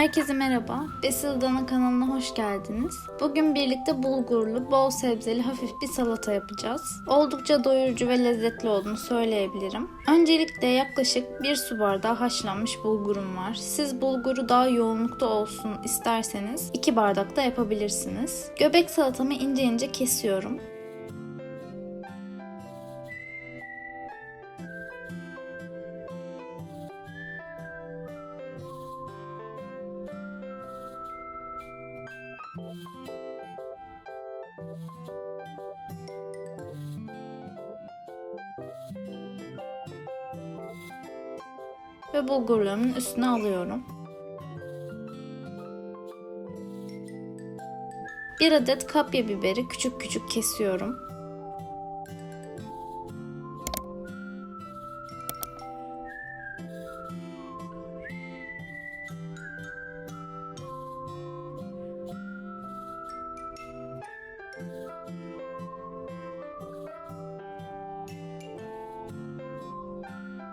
Herkese merhaba. Besil Dana kanalına hoş geldiniz. Bugün birlikte bulgurlu, bol sebzeli hafif bir salata yapacağız. Oldukça doyurucu ve lezzetli olduğunu söyleyebilirim. Öncelikle yaklaşık 1 su bardağı haşlanmış bulgurum var. Siz bulguru daha yoğunlukta olsun isterseniz 2 bardak da yapabilirsiniz. Göbek salatamı ince ince kesiyorum. Ve bulgurlarımın üstüne alıyorum. Bir adet kapya biberi küçük küçük kesiyorum.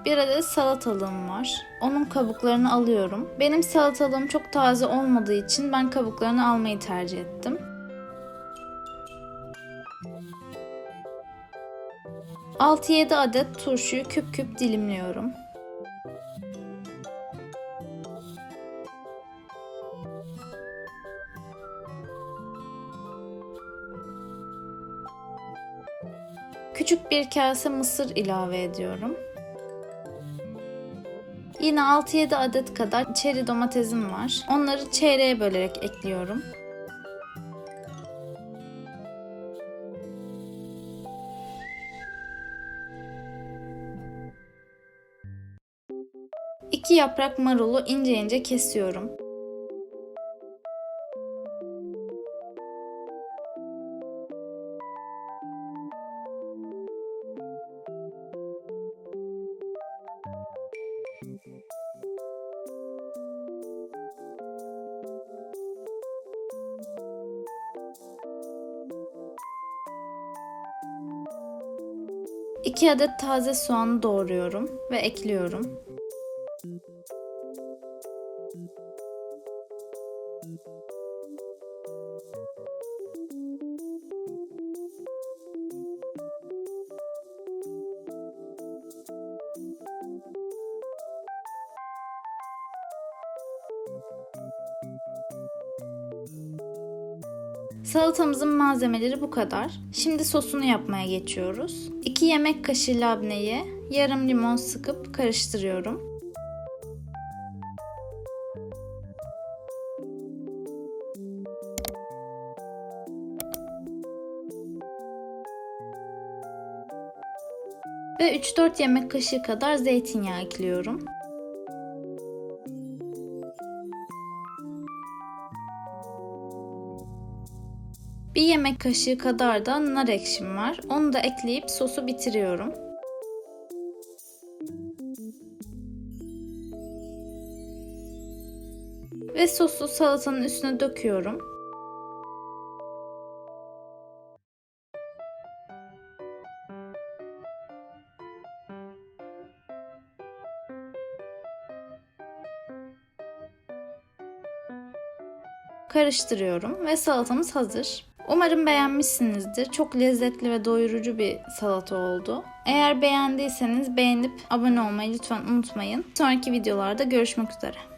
Bir adet salatalığım var. Onun kabuklarını alıyorum. Benim salatalığım çok taze olmadığı için ben kabuklarını almayı tercih ettim. Altı yedi adet turşuyu küp küp dilimliyorum. Küçük bir kase mısır ilave ediyorum. Yine 6-7 adet kadar çeri domatesim var. Onları çeyreğe bölerek ekliyorum. İki yaprak marulu ince ince kesiyorum. İki adet taze soğanı doğruyorum ve ekliyorum. Salatamızın malzemeleri bu kadar. Şimdi sosunu yapmaya geçiyoruz. 2 yemek kaşığı labneyi yarım limon sıkıp karıştırıyorum. Ve 3-4 yemek kaşığı kadar zeytinyağı ekliyorum. Bir yemek kaşığı kadar da nar ekşim var. Onu da ekleyip sosu bitiriyorum. Ve sosu salatanın üstüne döküyorum. Karıştırıyorum ve salatamız hazır. Umarım beğenmişsinizdir. Çok lezzetli ve doyurucu bir salata oldu. Eğer beğendiyseniz beğenip abone olmayı lütfen unutmayın. Sonraki videolarda görüşmek üzere.